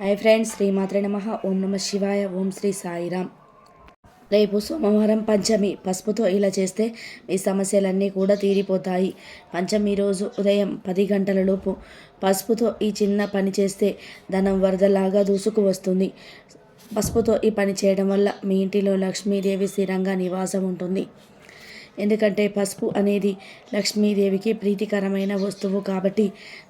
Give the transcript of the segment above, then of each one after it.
Hi friends శ్రీమాత్రే నమ. ఓం నమ శివాయ ఓం శ్రీ సాయిరామ్. రేపు సోమవారం పంచమి. పసుపుతో ఇలా చేస్తే మీ సమస్యలన్నీ కూడా తీరిపోతాయి. పంచమి రోజు ఉదయం పది గంటలలోపు పసుపుతో ఈ చిన్న పని చేస్తే ధనం వరదలాగా దూసుకు వస్తుంది. పసుపుతో ఈ పని చేయడం వల్ల మీ ఇంటిలో లక్ష్మీదేవి స్థిరంగా నివాసం ఉంటుంది. ఎందుకంటే పసుపు అనేది లక్ష్మీదేవికి ప్రీతికరమైన వస్తువు కాబట్టి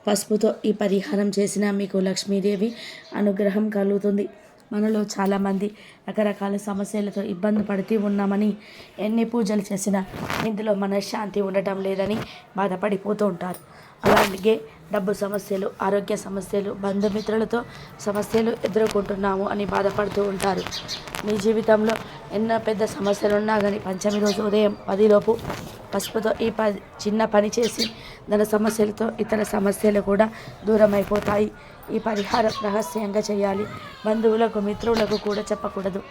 పసుపుతో ఈ పరిహారం చేసినా మీకు లక్ష్మీదేవి అనుగ్రహం కలుగుతుంది. మనలో చాలామంది రకరకాల సమస్యలతో ఇబ్బంది పడుతూ ఉన్నామని ఎన్ని పూజలు చేసినా ఇందులో మనశ్శాంతి ఉండటం లేదని బాధపడిపోతూ ఉంటారు. అలాగే డబ్బు సమస్యలు ఆరోగ్య సమస్యలు బంధుమిత్రులతో సమస్యలు ఎదుర్కొంటున్నాము అని బాధపడుతూ ఉంటారు. మీ జీవితంలో ఎన్నో పెద్ద సమస్యలు ఉన్నా కానీ పంచమి రోజు ఉదయం పదిలోపు పసుపుతో ఈ ప చిన్న పని చేసి ధన సమస్యలతో ఇతర సమస్యలు కూడా దూరం అయిపోతాయి ఈ పరిహారం రహస్యంగా చేయాలి. బంధువులకు మిత్రులకు కూడా చెప్పకూడదు.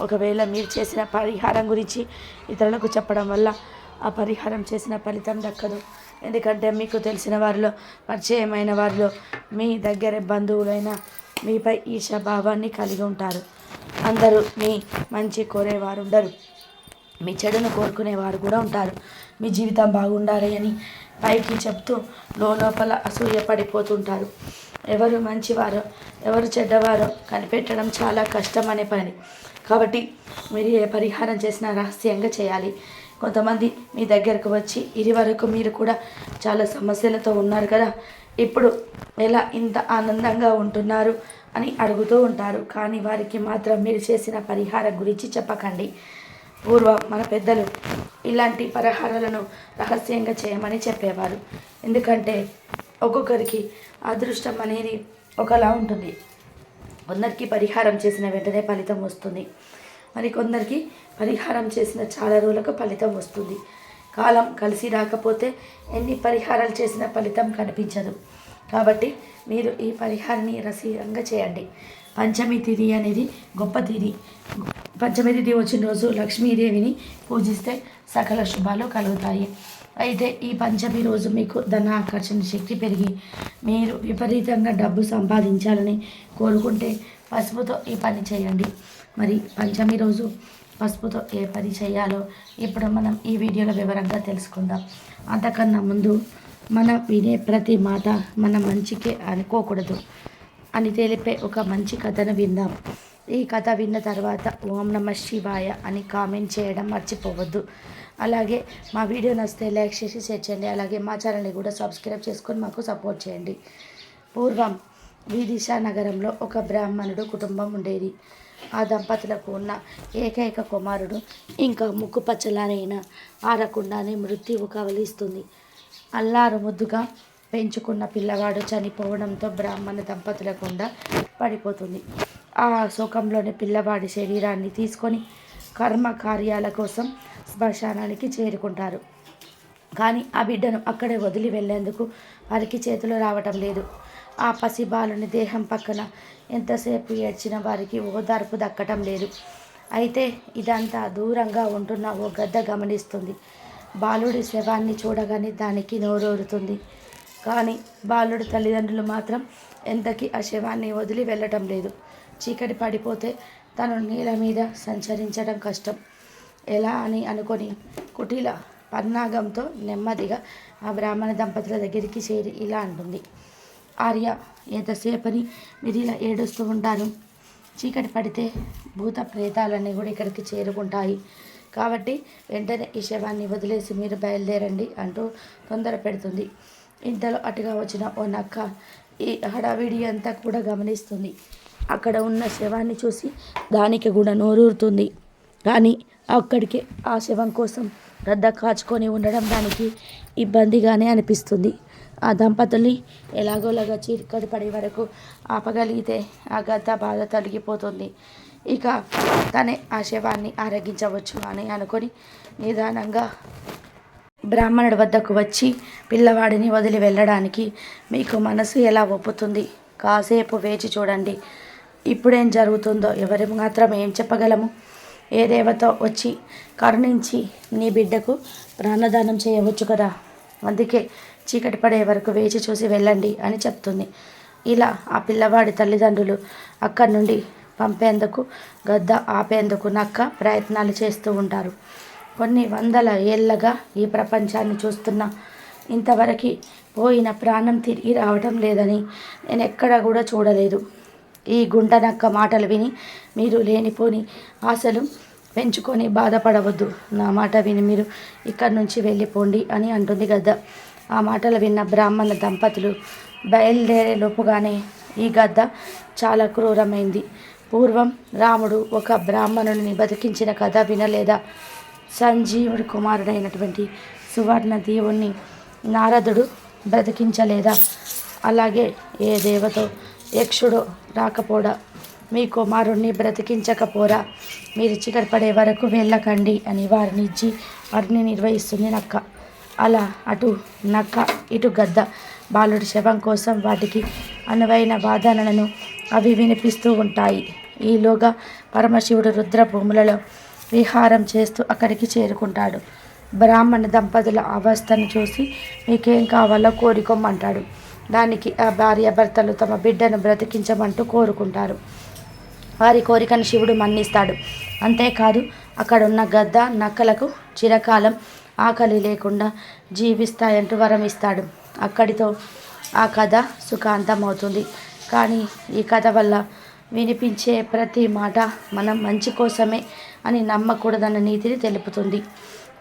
ఒకవేళ మీరు చేసిన పరిహారం గురించి ఇతరులకు చెప్పడం వల్ల ఆ పరిహారం చేసిన ఫలితం దక్కదు. ఎందుకంటే మీకు తెలిసిన వారిలో పరిచయమైన వారిలో మీ దగ్గర బంధువులైన మీపై ఈశాభావాన్ని కలిగి ఉంటారు. అందరూ మీ మంచి కోరేవారు ఉండరు. మీ చెడును కోరుకునేవారు కూడా ఉంటారు. మీ జీవితం బాగుండాలి అని పైకి చెప్తూ లోపల అసూయ పడిపోతుంటారు. ఎవరు మంచివారో ఎవరు చెడ్డవారో కనిపెట్టడం చాలా కష్టం అనే పని కాబట్టి మీరు ఏ పరిహారం చేసినా రహస్యంగా చేయాలి. కొంతమంది మీ దగ్గరకు వచ్చి ఇది వరకు మీరు కూడా చాలా సమస్యలతో ఉన్నారు కదా ఇప్పుడు ఎలా ఇంత ఆనందంగా ఉంటున్నారు? అని అడుగుతూ ఉంటారు. కానీ వారికి మాత్రం మీరు చేసిన పరిహారం గురించి చెప్పకండి. పూర్వం మన పెద్దలు ఇలాంటి పరిహారాలను రహస్యంగా చేయమని చెప్పేవారు. ఎందుకంటే ఒక్కొక్కరికి అదృష్టం అనేది ఒకలా ఉంటుంది. కొందరికి పరిహారం చేసిన వెంటనే ఫలితం వస్తుంది. మరి కొందరికి పరిహారం చేసిన చాలా రోజులకు ఫలితం వస్తుంది. కాలం కలిసి రాకపోతే ఎన్ని పరిహారాలు చేసిన ఫలితం కనిపించదు. కాబట్టి మీరు ఈ పరిహారాన్ని రసీయంగా చేయండి. పంచమి తిథి అనేది గొప్ప తిథి. పంచమి తిథి వచ్చిన రోజు లక్ష్మీదేవిని పూజిస్తే సకల శుభాలు కలుగుతాయి. అయితే ఈ పంచమి రోజు మీకు ధన ఆకర్షణ శక్తి పెరిగి మీరు విపరీతంగా డబ్బు సంపాదించాలని కోరుకుంటే పసుపుతో ఈ పని చేయండి. మరి పంచమి రోజు పసుపుతో ఏ పని చేయాలో ఇప్పుడు మనం ఈ వీడియోలో వివరంగా తెలుసుకుందాం. అంతకన్నా ముందు మనం వినే ప్రతి మాట మన మంచికే అనుకోకూడదు అని తెలిపే ఒక మంచి కథను విందాం. ఈ కథ విన్న తర్వాత ఓం నమ శివాయ అని కామెంట్ చేయడం మర్చిపోవద్దు. అలాగే మా వీడియో నచ్చితే లైక్ చేసి షేర్ చేయండి. అలాగే మా ఛానల్ని కూడా సబ్స్క్రైబ్ చేసుకొని మాకు సపోర్ట్ చేయండి. పూర్వం విదిశా నగరంలో ఒక బ్రాహ్మణుడు కుటుంబం ఉండేది. ఆ దంపతులకు ఉన్న ఏకైక కుమారుడు ఇంకా ముక్కు పచ్చలారైన ఆరకుండానే మృత్యువు కవలిస్తుంది. అల్లారు ముద్దుగా పెంచుకున్న పిల్లవాడు చనిపోవడంతో బ్రాహ్మణ దంపతుల గుండా పడిపోతుంది. ఆ శోకంలోని పిల్లవాడి శరీరాన్ని తీసుకొని కర్మ కార్యాల కోసం శ్మశానానికి చేరుకుంటారు. కానీ ఆ బిడ్డను అక్కడే వదిలి వెళ్ళేందుకు వారికి చేతులు రావటం లేదు. ఆ పసిబాలుని దేహం పక్కన ఎంతసేపు ఏడ్చిన వారికి ఓదార్పు దక్కటం లేదు. అయితే ఇదంతా దూరంగా ఉంటున్న ఓ గద్ద గమనిస్తుంది. బాలుడి శవాన్ని చూడగానే దానికి నోరూరుతుంది. కానీ బాలుడి తల్లిదండ్రులు మాత్రం ఎంతకి ఆ శవాన్ని వదిలి వెళ్ళటం లేదు. చీకటి పడిపోతే తను నీళ్ళ మీద సంచరించడం కష్టం. ఎలా అని అనుకొని కుటీల పన్నాగంతో నెమ్మదిగా ఆ బ్రాహ్మణ దంపతుల దగ్గరికి చేరి ఇలా అంటుంది. ఆర్య ఎంతసేపని మీరు ఇలా ఏడుస్తూ ఉంటారు? చీకటి పడితే భూత ప్రేతాలన్నీ కూడా ఇక్కడికి చేరుకుంటాయి. కాబట్టి వెంటనే ఈ శవాన్ని వదిలేసి మీరు బయలుదేరండి అంటూ తొందర పెడుతుంది. ఇంతలో అటుగా వచ్చిన ఓ నక్క ఈ హడావిడి అంతా కూడా గమనిస్తుంది. అక్కడ ఉన్న శవాన్ని చూసి దానికి కూడా నోరూరుతుంది. కానీ అక్కడికి ఆ శవం కోసం గద్ద కాచుకొని ఉండడం దానికి ఇబ్బందిగానే అనిపిస్తుంది. ఆ దంపతుల్ని ఎలాగోలాగా చీకటి పడే వరకు ఆపగలిగితే ఆ గద్ద బాధ తొలగిపోతుంది. ఇక తనే ఆ శవాన్ని ఆరగించవచ్చు అని అనుకొని నిదానంగా బ్రాహ్మణుడి వద్దకు వచ్చి పిల్లవాడిని వదిలి వెళ్ళడానికి మీకు మనసు ఎలా ఒప్పుతుంది? కాసేపు వేచి చూడండి. ఇప్పుడేం జరుగుతుందో ఎవరి మాత్రం ఏం చెప్పగలము? ఏ దేవత వచ్చి కరుణించి నీ బిడ్డకు ప్రాణదానం చేయవచ్చు కదా? అందుకే చీకటి పడే వరకు వేచి చూసి వెళ్ళండి అని చెప్తుంది. ఇలా ఆ పిల్లవాడి తల్లిదండ్రులు అక్కడి నుండి పంపేందుకు గద్ద ఆపేందుకు నక్క ప్రయత్నాలు చేస్తూ ఉంటారు. కొన్ని వందల ఏళ్ళగా ఈ ప్రపంచాన్ని చూస్తున్న ఇంతవరకు పోయిన ప్రాణం తిరిగి రావటం లేదని నేను ఎక్కడా కూడా చూడలేదు. ఈ గుంటనక్క మాటలు విని మీరు లేనిపోని ఆశలు పెంచుకొని బాధపడవద్దు. నా మాట విని మీరు ఇక్కడి నుంచి వెళ్ళిపోండి అని అంటుంది గద్ద. ఆ మాటలు విన్న బ్రాహ్మణ దంపతులు బయలుదేరే లోపుగానే ఈ గద్ద చాలా క్రూరమైంది. పూర్వం రాముడు ఒక బ్రాహ్మణుని బతికించిన కథ వినలేదా? సంజీవుడి కుమారుడైనటువంటి సువర్ణ దేవుణ్ణి నారదుడు బ్రతికించలేదా? అలాగే ఏ దేవతో యక్షుడు రాకపోడా? మీ కుమారుణ్ణి బ్రతికించకపోరా? మీరు చికటి పడే వరకు వెళ్ళకండి అని వారిని ఇచ్చి వారిని నిర్వహిస్తుంది నక్క. అలా అటు నక్క ఇటు గద్ద బాలుడి శవం కోసం వాటికి అనువైన వాదనలను అవి వినిపిస్తూ ఉంటాయి. ఈలోగా పరమశివుడు రుద్ర భూములలో విహారం చేస్తూ అక్కడికి చేరుకుంటాడు. బ్రాహ్మణ దంపతుల అవస్థను చూసి మీకేం కావాలో కోరికొమ్మంటాడు దానికి ఆ భార్యాభర్తలు తమ బిడ్డను బ్రతికించమంటూ కోరుకుంటారు. వారి కోరికను శివుడు మన్నిస్తాడు. అంతేకాదు అక్కడ ఉన్న గద్ద నక్కలకు చిరకాలం ఆకలి లేకుండా జీవిస్తాయంటూ వరం ఇస్తాడు. అక్కడితో ఆ కథ సుఖాంతమవుతుంది. కానీ ఈ కథ వల్ల వినిపించే ప్రతి మాట మనం మంచి కోసమే అని నమ్మకూడదన్న నీతిని తెలుపుతుంది.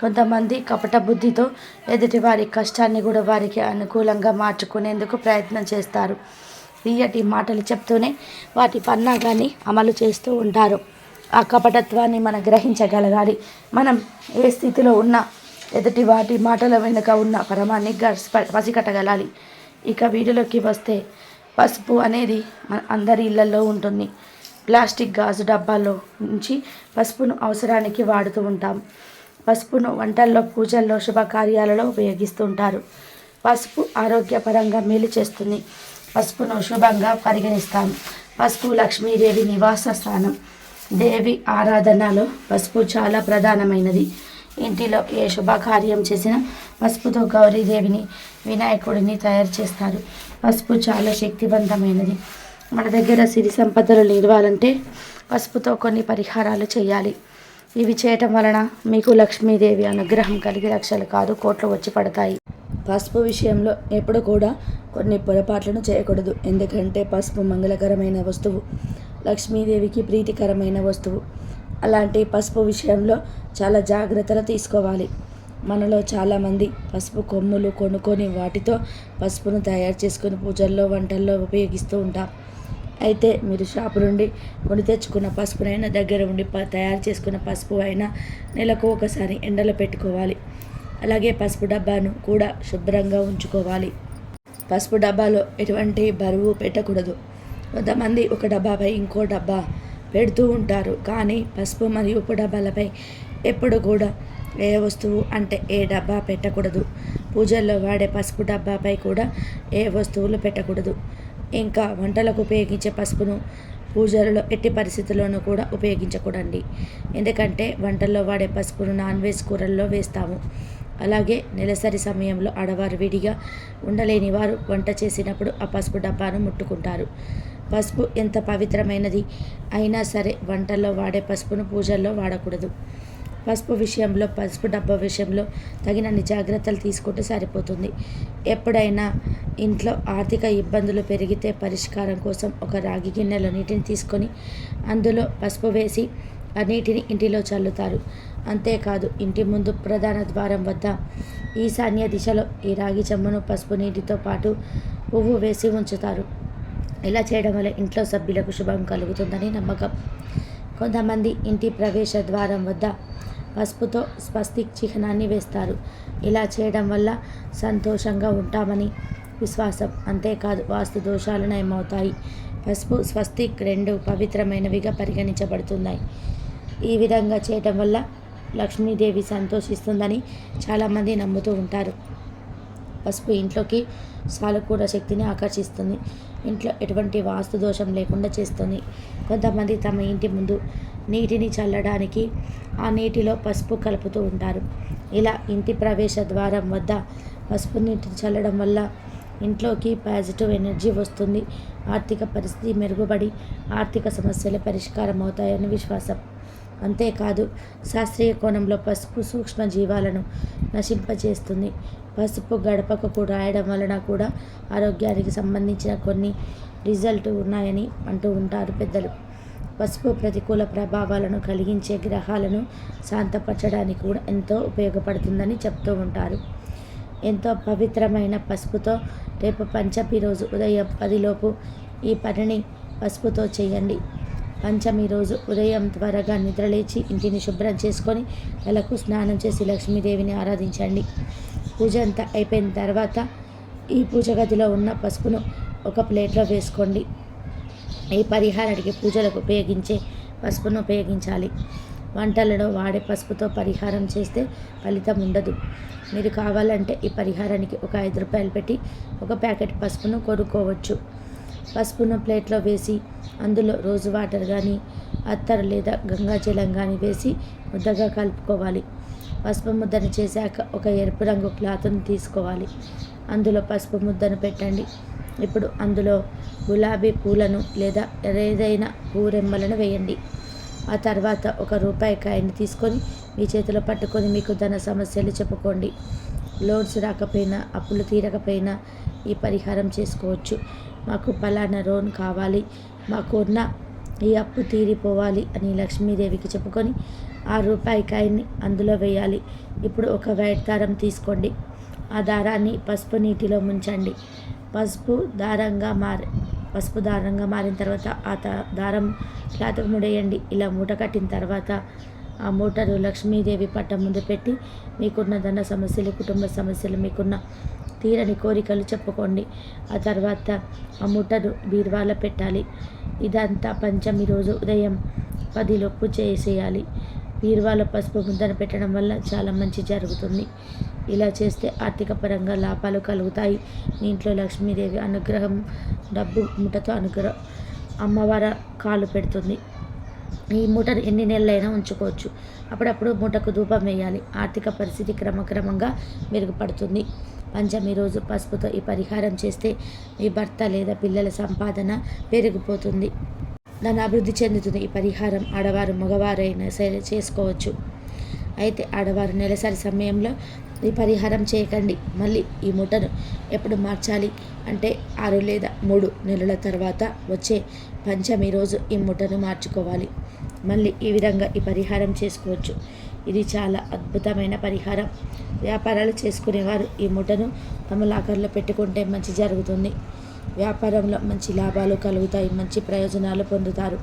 కొంతమంది కపట బుద్ధితో ఎదుటి వారి కష్టాన్ని కూడా వారికి అనుకూలంగా మార్చుకునేందుకు ప్రయత్నం చేస్తారు. తీయటి మాటలు చెప్తూనే వాటి పన్నాగాన్ని అమలు చేస్తూ ఉంటారు. ఆ కపటత్వాన్ని మనం గ్రహించగలగాలి. మనం ఏ స్థితిలో ఉన్నా ఎదుటి వాటి మాటల వెనుక ఉన్న పరమాన్ని పసికట్టగలాలి. ఇక వీడిలోకి వస్తే పసుపు అనేది మన అందరి ఇళ్ళలో ఉంటుంది. ప్లాస్టిక్ గాజు డబ్బాల్లో నుంచి పసుపును అవసరానికి వాడుతూ ఉంటాం. పసుపును వంటల్లో పూజల్లో శుభకార్యాలలో ఉపయోగిస్తుంటారు. పసుపు ఆరోగ్యపరంగా మేలు చేస్తుంది. పసుపును శుభంగా పరిగణిస్తాం పసుపు లక్ష్మీదేవి నివాస స్థానం. దేవి ఆరాధనలో పసుపు చాలా ప్రధానమైనది. ఇంటిలో ఏ శుభకార్యం చేసినా పసుపుతో గౌరీదేవిని వినాయకుడిని తయారు చేస్తారు. పసుపు చాలా శక్తివంతమైనది. మన దగ్గర సిరి సంపదలు నిలవాలంటే పసుపుతో కొన్ని పరిహారాలు చేయాలి. ఇవి చేయటం వలన మీకు లక్ష్మీదేవి అనుగ్రహం కలిగి లక్షలు కాదు కోట్లు వచ్చి పడతాయి. పసుపు విషయంలో ఎప్పుడు కూడా కొన్ని పొరపాట్లను చేయకూడదు. ఎందుకంటే పసుపు మంగళకరమైన వస్తువు లక్ష్మీదేవికి ప్రీతికరమైన వస్తువు. అలాంటి పసుపు విషయంలో చాలా జాగ్రత్తలు తీసుకోవాలి. మనలో చాలామంది పసుపు కొమ్ములు కొనుక్కొని వాటితో పసుపును తయారు చేసుకుని పూజల్లో వంటల్లో ఉపయోగిస్తూ ఉంటాం. అయితే మీరు షాపు నుండి కొని తెచ్చుకున్న పసుపునైనా దగ్గర ఉండి తయారు చేసుకున్న పసుపు అయినా నెలకు ఒకసారి ఎండలో పెట్టుకోవాలి. అలాగే పసుపు డబ్బాను కూడా శుభ్రంగా ఉంచుకోవాలి. పసుపు డబ్బాలో ఎటువంటి బరువు పెట్టకూడదు. కొంతమంది ఒక డబ్బాపై ఇంకో డబ్బా పెడుతూ ఉంటారు. కానీ పసుపు మరియు ఉప్పు డబ్బాలపై ఎప్పుడు కూడా ఏ వస్తువు అంటే ఏ డబ్బా పెట్టకూడదు. పూజల్లో వాడే పసుపు డబ్బాపై కూడా ఏ వస్తువులు పెట్టకూడదు. ఇంకా వంటలకు ఉపయోగించే పసుపును పూజలలో ఎట్టి పరిస్థితుల్లోనూ కూడా ఉపయోగించకూడండి ఎందుకంటే వంటల్లో వాడే పసుపును నాన్ వెజ్ కూరల్లో వేస్తాము. అలాగే నెలసరి సమయంలో ఆడవారు విడిగా ఉండలేని వారు వంట చేసినప్పుడు ఆ పసుపు డబ్బాను ముట్టుకుంటారు. పసుపు ఎంత పవిత్రమైనది అయినా సరే వంటల్లో వాడే పసుపును పూజల్లో వాడకూడదు. పసుపు విషయంలో పసుపు డబ్బా విషయంలో తగినన్ని జాగ్రత్తలు తీసుకుంటే సరిపోతుంది. ఎప్పుడైనా ఇంట్లో ఆర్థిక ఇబ్బందులు పెరిగితే పరిష్కారం కోసం ఒక రాగి గిన్నెలో నీటిని తీసుకొని అందులో పసుపు వేసి ఆ నీటిని ఇంటిలో చల్లుతారు. అంతేకాదు ఇంటి ముందు ప్రధాన ద్వారం వద్ద ఈశాన్య దిశలో ఈ రాగి చెమ్మను పసుపు నీటితో పాటు పువ్వు వేసి ఉంచుతారు. ఇలా చేయడం వల్ల ఇంట్లో సభ్యులకు శుభం కలుగుతుందని నమ్మకం. కొంతమంది ఇంటి ప్రవేశ ద్వారం వద్ద పసుపుతో స్వస్తిక్ చిహ్నాన్ని వేస్తారు. ఇలా చేయడం వల్ల సంతోషంగా ఉంటామని విశ్వాసం. అంతేకాదు వాస్తు దోషాలు నయమవుతాయి. పసుపు స్వస్తిక్ రెండు పవిత్రమైనవిగా పరిగణించబడుతున్నాయి. ఈ విధంగా చేయటం వల్ల లక్ష్మీదేవి సంతోషిస్తుందని చాలామంది నమ్ముతూ ఉంటారు. పసుపు ఇంట్లోకి సానుకూల శక్తిని ఆకర్షిస్తుంది. ఇంట్లో ఎటువంటి వాస్తు దోషం లేకుండా చేస్తుంది. కొంతమంది తమ ఇంటి ముందు నీటిని చల్లడానికి ఆ నీటిలో పసుపు కలుపుతూ ఉంటారు. ఇలా ఇంటి ప్రవేశ ద్వారం వద్ద పసుపు నీటిని చల్లడం వల్ల ఇంట్లోకి పాజిటివ్ ఎనర్జీ వస్తుంది. ఆర్థిక పరిస్థితి మెరుగుపడి ఆర్థిక సమస్యలు పరిష్కారం అవుతాయని విశ్వాసం. అంతేకాదు శాస్త్రీయ కోణంలో పసుపు సూక్ష్మ జీవాలను నశింపజేస్తుంది. పసుపు గడపకు రాయడం వలన కూడా ఆరోగ్యానికి సంబంధించిన కొన్ని రిజల్ట్ ఉన్నాయని అంటూ ఉంటారు పెద్దలు. పసుపు ప్రతికూల ప్రభావాలను కలిగించే గ్రహాలను శాంతపరచడానికి కూడా ఎంతో ఉపయోగపడుతుందని చెప్తూ ఉంటారు. ఎంతో పవిత్రమైన పసుపుతో రేపు పంచమి రోజు ఉదయం పదిలోపు ఈ పనిని పసుపుతో చేయండి. పంచమి రోజు ఉదయం త్వరగా నిద్రలేచి ఇంటిని శుభ్రం చేసుకొని తలకు స్నానం చేసి లక్ష్మీదేవిని ఆరాధించండి. పూజ అంతా అయిపోయిన తర్వాత ఈ పూజ గదిలో ఉన్న పసుపును ఒక ప్లేట్లో వేసుకోండి. ఈ పరిహారానికి పూజలకు ఉపయోగించే పసుపును ఉపయోగించాలి. వంటలలో వాడే పసుపుతో పరిహారం చేస్తే ఫలితం ఉండదు. మీరు కావాలంటే ఈ పరిహారానికి ఒక ఐదు రూపాయలు పెట్టి ఒక ప్యాకెట్ పసుపును కొనుక్కోవచ్చు. పసుపును ప్లేట్లో వేసి అందులో రోజు వాటర్ కానీ అత్తరు లేదా గంగాజలం కానీ వేసి ముద్దగా కలుపుకోవాలి. పసుపు ముద్దను చేశాక ఒక ఎరుపు రంగు క్లాత్ను తీసుకోవాలి. అందులో పసుపు ముద్దను పెట్టండి. ఇప్పుడు అందులో గులాబీ పూలను లేదా ఏదైనా పూరెమ్మలను వేయండి. ఆ తర్వాత ఒక రూపాయి కాయని తీసుకొని మీ చేతిలో పట్టుకొని మీకు ధన సమస్యలు చెప్పుకోండి. లోన్స్ రాకపోయినా అప్పులు తీరకపోయినా ఈ పరిహారం చేసుకోవచ్చు. మాకు పలానా లోన్ కావాలి. మాకు ఉన్న ఈ అప్పు తీరిపోవాలి అని లక్ష్మీదేవికి చెప్పుకొని ఆ రూపాయి కాయని అందులో వేయాలి. ఇప్పుడు ఒక వైట్ దారం తీసుకోండి. ఆ దారాన్ని పసుపు నీటిలో ముంచండి. పసుపు దారంగా మారి పసుపు దారంగా మారిన తర్వాత ఆ దారం క్లాత్కు ముడేయండి. ఇలా మూట కట్టిన తర్వాత ఆ మూటను లక్ష్మీదేవి పట్టం ముందు పెట్టి మీకున్న ధన సమస్యలు కుటుంబ సమస్యలు మీకున్న తీరని కోరికలు చెప్పుకోండి. ఆ తర్వాత ఆ మూటను బీరువాలో పెట్టాలి. ఇదంతా పంచమి రోజు ఉదయం పదిలోపు చేసేయాలి. బీరువాలో పసుపు ముద్దను పెట్టడం వల్ల చాలా మంచి జరుగుతుంది. ఇలా చేస్తే ఆర్థిక పరంగా లాభాలు కలుగుతాయి. మీ ఇంట్లో లక్ష్మీదేవి అనుగ్రహం డబ్బు ముఠతో అనుగ్రహం. అమ్మవారి కాలు పెడుతుంది. ఈ మూటను ఎన్ని నెలలైనా ఉంచుకోవచ్చు. అప్పుడప్పుడు మూటకు ధూపం వేయాలి. ఆర్థిక పరిస్థితి క్రమక్రమంగా మెరుగుపడుతుంది. పంచమి రోజు పసుపుతో ఈ పరిహారం చేస్తే మీ భర్త లేదా పిల్లల సంపాదన పెరిగిపోతుంది. దాని అభివృద్ధి చెందుతుంది. ఈ పరిహారం ఆడవారు మగవారైనా సరే చేసుకోవచ్చు. అయితే ఆడవారు నెలసరి సమయంలో ఈ పరిహారం చేయకండి. మళ్ళీ ఈ మూటను ఎప్పుడు మార్చాలి అంటే ఆరు లేదా మూడు నెలల తర్వాత వచ్చే పంచమి రోజు ఈ మూటను మార్చుకోవాలి. మళ్ళీ ఈ విధంగా ఈ పరిహారం చేసుకోవచ్చు. ఇది చాలా అద్భుతమైన పరిహారం. వ్యాపారాలు చేసుకునేవారు ఈ మూటను తమ లాకర్లో పెట్టుకుంటే మంచి జరుగుతుంది. వ్యాపారంలో మంచి లాభాలు కలుగుతాయి మంచి ప్రయోజనాలు పొందుతారు.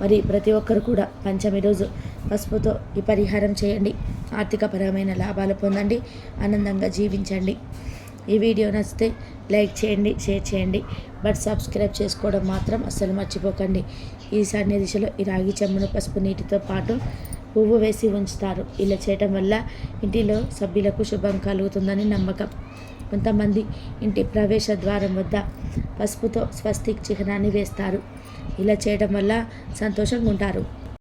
మరి ప్రతి ఒక్కరు కూడా పంచమి రోజు పసుపుతో ఈ పరిహారం చేయండి. ఆర్థికపరమైన లాభాలు పొందండి. ఆనందంగా జీవించండి. ఈ వీడియో నచ్చితే లైక్ చేయండి షేర్ చేయండి. బట్ సబ్స్క్రైబ్ చేసుకోవడం మాత్రం అస్సలు మర్చిపోకండి. ఈ సన్య దిశలో ఈ రాగి చెమ్మను పసుపు నీటితో పాటు పువ్వు వేసి ఉంచుతారు. ఇలా చేయటం వల్ల ఇంటిలో సభ్యులకు శుభం కలుగుతుందని నమ్మకం. కొంతమంది ఇంటి ప్రవేశ ద్వారం వద్ద పసుపుతో స్వస్తిక్ చిహ్నాన్ని వేస్తారు. ఇలా చేయడం వల్ల సంతోషంగా ఉంటారు.